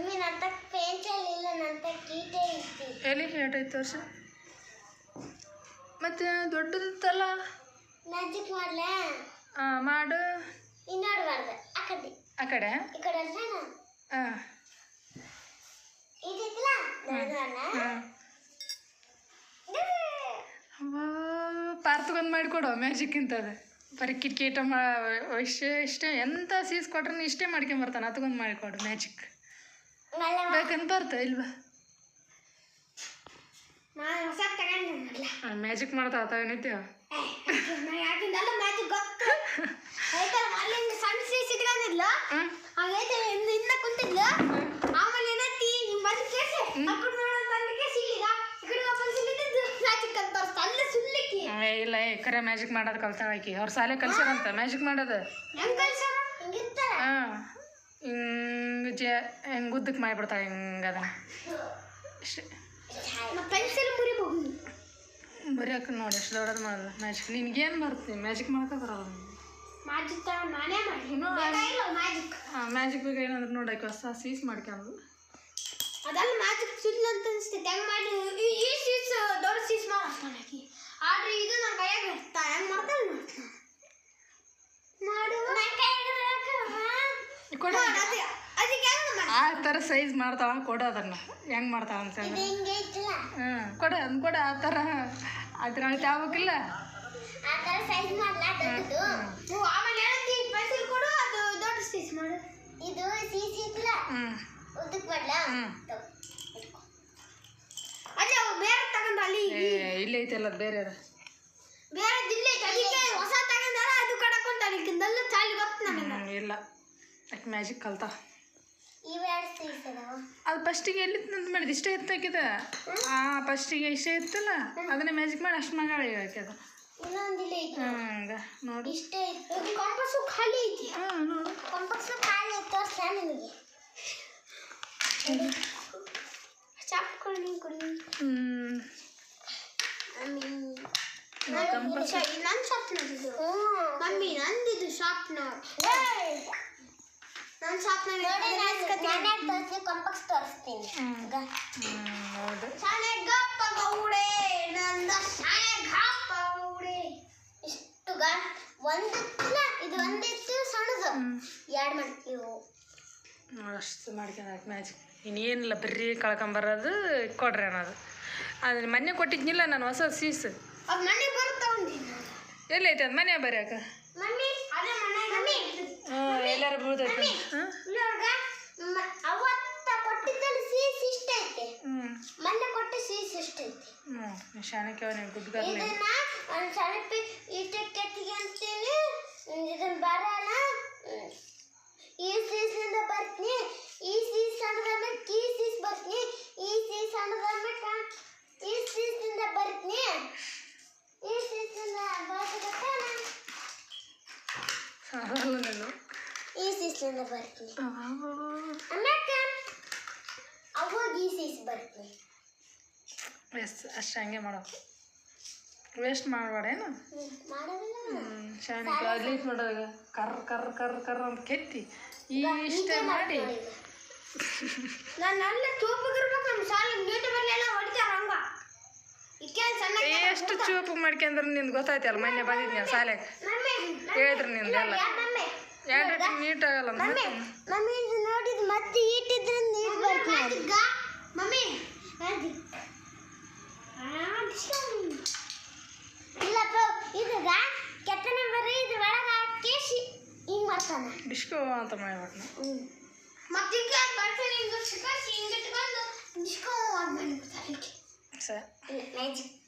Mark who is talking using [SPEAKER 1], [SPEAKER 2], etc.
[SPEAKER 1] Mummy ನಂತ ಪೇಂಚಲ್ ಇಲ್ಲ ನಂತ ಕೀಟೆ ಇತ್ತು
[SPEAKER 2] ಎಲ್ಲಿ ಇತ್ತು ವರ್ಷ? ಮತ್ತೆ ದೊಡ್ಡದಿತ್ತಲ್ಲ?
[SPEAKER 1] ಮ್ಯಾಜಿಕ್ ಮಾಡ್ಲೆ?
[SPEAKER 2] ಆ, ಮಾಡು.
[SPEAKER 1] ಇನ್ನೋಡ್ಬಾರ್ದು ಆ ಕಡೆ.
[SPEAKER 2] ಆ ಕಡೆ?
[SPEAKER 1] ಈ ಕಡೆ ಅಲ್ಲ
[SPEAKER 2] ಹಾಂ
[SPEAKER 1] ಇದೈತಿಲ್ಲ ದೊಡ್ಡದಣ್ಣ
[SPEAKER 2] ಪಾರ್ ತಗೊಂಡು ಮಾಡಿಕೊಡು ಮ್ಯಾಜಿಕ್ ಇಂಥದ್ದು. ಬರೀ ಕಿಟ್ಕೀಟ ಮಾ ಇಷ್ಟೇ ಇಷ್ಟೇ. ಎಂಥ ಸೀಸ್ ಕೊಟ್ರೆ ಇಷ್ಟೇ ಮಾಡ್ಕೊಂಬರ್ತಾನೆ ಅದಕ್ಕೊಂದು ಮಾಡಿಕೊಡು ಮ್ಯಾಜಿಕ್. ಬೇಕಂತ ಬರ್ತಾ ಇಲ್ವಾ? ಮ್ಯಾಜಿಕ್ ಮಾಡ್ತಾ
[SPEAKER 1] ಅಲ್ಲೇ
[SPEAKER 2] ಏ, ಇಲ್ಲ ಏ ಕರೆ ಮ್ಯಾಜಿಕ್ ಮಾಡೋದು ಕಲ್ತಾಳ ಆಕಿ. ಅವ್ರ ಶಾಲೆ ಕಲ್ಸ್ಯಾರಂತ ಮ್ಯಾಜಿಕ್ ಮಾಡೋದು
[SPEAKER 1] ಹೆಂಗ್ ಕಲ್ಸಾರ ಹಿಂಗಿರ್ತಾರ
[SPEAKER 2] ಹಾಂ ಹಿಂಗೆ ಜ ಹಿಂಗೆ ಉದ್ದಕ್ಕೆ ಮಾಡಿಬಿಡ್ತಾಳೆ ಹಿಂಗೆ ಅದನ್ನ ಇಷ್ಟೇ
[SPEAKER 1] ಪೆನ್ಸಿಲ್ ಮುರಿಬಹುದು
[SPEAKER 2] ಬರೀ ನೋಡಿ ಎಷ್ಟು ದೊಡ್ಡದು ಮಾಡಲ್ಲ. ಮ್ಯಾಜಿಕ್ ನಿನ್ಗೇನು ಬರುತ್ತೆ? ಮ್ಯಾಜಿಕ್ ಮಾಡಕ್ಕೆ ಬರಲ್ಲ.
[SPEAKER 1] ಮ್ಯಾಜಿಕ್
[SPEAKER 2] ಬೇಕು ಏನಾದ್ರು ನೋಡಕ್ಕೆ ಹೊಸ ಸೀಸ್ ಮಾಡ್ಕೊಂಡು.
[SPEAKER 1] ಅದಲ್ಲ ಮ್ಯಾಜಿಕ್ ಸುಳ್ಳು ಅಂತ ಅನಿಸ್ತೈತೆ. ಹೆಂಗೆ ಮಾಡಿ ಈ- ಈ ಸೀಸ್ ದೊಡ್ಡ ಸೀಸ್ ಮಾಡಿ ಆದ್ರೆ ಇದು ನನ್ನ ಕೈಯಾಗ ಇರ್ತಾ ಹೆಂಗ್ ಮಾಡ್ತಾನೆ ಮಾಡು
[SPEAKER 2] ಕೊಡ
[SPEAKER 1] ಅದಕ್ಕೆ ಹೆಂಗ್ ಮಾಡಿ
[SPEAKER 2] ಆ ಥರ ಸೈಜ್ ಮಾಡ್ತಾವ ಕೊಡು ಅದನ್ನ. ಹೆಂಗೆ ಮಾಡ್ತಾವ ಅಂತಂದ್ರೆ
[SPEAKER 1] ಹ್ಮ್
[SPEAKER 2] ಹ್ಞೂ ಕೊಡ ಅಂದ್? ಕೊಡ ಆ ಥರ ಅದ್ರ ಏ ಇಲ್ಲೇ ಐತಲ್ಲ ಬೇರೆ
[SPEAKER 1] ಬೇರೆ ಹೊಸ ತಗೊಂಡಾರ ಅದು
[SPEAKER 2] ಹ್ಞೂ ಇಲ್ಲ. ಮ್ಯಾಜಿಕ್ ಕಲ್ತಾ. ಅದು ಫಸ್ಟಿಗೆ ಎಲ್ಲಿ ಅಂತ ಮಾಡಿದ ಇಷ್ಟೇ ಇತ್ತಾಕಿದ ಆ ಫಸ್ಟಿಗೆ ಇಷ್ಟ ಇತ್ತಲ್ಲ? ಅದನ್ನ ಮ್ಯಾಜಿಕ್ ಮಾಡಿ ಅಷ್ಟು ಮಗ ಹಾಕ್ಯದ ಹಂಗ ನೋಡಿ.
[SPEAKER 1] ಕಾಂಪಸ್ಸು ಖಾಲಿ ಐತಿ.
[SPEAKER 2] ನೋಡು.
[SPEAKER 1] ಖಾಲಿ ತೋರ್ಸ ನಿಮಗೆ ಮಮ್ಮಿ.
[SPEAKER 2] ಕಂಪಸ್
[SPEAKER 1] ನನ್ನ ಮಮ್ಮಿ ನಂದಿದು ಕಂಪಕ್ಸ್ ತೋರಿಸ್ತೀನಿ.
[SPEAKER 2] ಹೌದು.
[SPEAKER 1] ಗೌಡೆ ನಂದ ಗೌಡೆ. ಇಷ್ಟು ಗಾ ಇದು ಒಂದಿತ್ತು ಸಣ್ಣದು. ಎರಡು ಮಾಡ್ತೀವಿ
[SPEAKER 2] ಅಷ್ಟು ಮಾಡ್ಕೊಂಡು ಮ್ಯಾಜಿಕ್ ಇನ್ನೇನಿಲ್ಲ ಬರೀ ಕಳ್ಕೊಂಬರೋದು ಕೊಡ್ರಿ ಅನ್ನೋದು. ಅದ್ರ ಮೊನ್ನೆ ಕೊಟ್ಟಿದ್ನಿಲ್ಲ ನಾನು ಹೊಸ ಸೀಸ್
[SPEAKER 1] ಬರುತ್ತಾ
[SPEAKER 2] ಎಲ್ಲೈತೆ ಅದು ಮನೆ ಬರ್ಯಾಕ? ಎಲ್ಲಾರು ಬೀಳ್ತೈತೆ ಹಾಂ
[SPEAKER 1] ಇಲ್ಲೊರ್ಗ ಅವತ್ತ ಕೊಟ್ಟಿದ್ದಲ್ಲಿ ಸೀಸ್ ಇಷ್ಟ ಐತೆ
[SPEAKER 2] ಹ್ಞೂ
[SPEAKER 1] ಮೊನ್ನೆ ಕೊಟ್ಟ ಸೀಸ್ ಇಷ್ಟ ಐತಿ
[SPEAKER 2] ಹ್ಞೂ ಶಾಣಕ್ಯ ಅವನೇ ಗುಡ್ಗರ್ಲಿ
[SPEAKER 1] ಇದನ್ನ ಒಂದು ಸ್ವಲ್ಪ ಇಷ್ಟಕ್ಕೆ ಅಂತೀನಿ ಇದನ್ನ ಬರಲ್ಲ. ಈ ಸೀಸಿಂದ ಬರ್ತೀನಿ ಈ ಸೀಸ್ ಸಣ್ಣದಾದ್ಮೇಲೆ ಈ ಸೀಸ್ ಬರ್ತೀನಿ ಈ ಸೀಸ್ ಅಂದ್ರೆ ಈ ಸೀಸಿಂದ ಬರ್ತೀನಿ. ಈ ಸೀಸಿಂದ
[SPEAKER 2] ನಾನು
[SPEAKER 1] ಈ ಸೀಸಿಂದ ಬರ್ತೀನಿ. ಆಮ್ಯಾಕ ಬರ್ತದೆ ಈ
[SPEAKER 2] ಎಸ್ ಅಷ್ಟು ಹಂಗೆ ಮಾಡೋ. ವೇಸ್ಟ್ ಮಾಡಬೇಡೇನು
[SPEAKER 1] ಹ್ಮ್. ಮಾಡೋದಿಲ್ಲ.
[SPEAKER 2] ಹ್ಞೂ ಶಾಣಕ್ಯ ಅಲ್ಲಿ ನೋಡೋದು ಕರ್ ಕರ್ ಕರ್ ಕರ್ ಅಂತ ಕೆತ್ತಿ ಇಷ್ಟೇ ಮಾಡಿ.
[SPEAKER 1] ನಾನು ಅಲ್ಲೇ ತೂಪಗಿರ್ಬೇಕು ನಮ್ಮ ಶಾಲೆ ನೀಟ್ ಬರಲಿಲ್ಲ ಹೊಡಿತಾರ ಹಂಗ. ಇಕ್ಕೆ ಸಣ್ಣ
[SPEAKER 2] ಎಷ್ಟು ಚೂಪು ಮಾಡ್ಕೊಂಡ್ರೆ ನಿಂದು ಗೊತ್ತಾಯ್ತಲ್ಲ ಮೊನ್ನೆ ಬಂದಿದ್ನಿ ಶಾಲೆಗೆ? ಹೇಳಿದ್ರು ನಿಂದು
[SPEAKER 1] ಮಮ್ಮಿ
[SPEAKER 2] ಎರಡು ನೀಟ್ ಆಗಲ್ಲ
[SPEAKER 1] ಮಮ್ಮಿ ನೋಡಿದ್ ಮತ್ತೆ ಈಟಿದ್ರೆ ನೀಟ್ ಬರ್ತದೆ ಮಮ್ಮಿ ಅದು ಇಲ್ಲಪ್ಪ ಇದಾಗ ಕೆಟ್ಟ ನಂಬರ್ ಇದ್ರ ಒಳಗೆ ಕೇಸಿ ಹಿಂಗ್ ಮಾಡ್ತಾನೆ
[SPEAKER 2] ಡಿಸ್ಕೋ ಅಂತ ಮಾಡ್ಬಿಟ್ನ
[SPEAKER 1] ಮತ್ತೆ ಈಗ ಬರ್ತಾನೆ ಹಿಂಗ ಸಿಕ್ಕಾಸಿ ಹಿಂಗ ಇಟ್ಕೊಂಡು ಡಿಸ್ಕೋ ಮಾಡ್ಬಿಡ್ತಾರೆ
[SPEAKER 2] ಸರಿ
[SPEAKER 1] ಮ್ಯಾಜಿಕ್ ಆಯ್ತಾ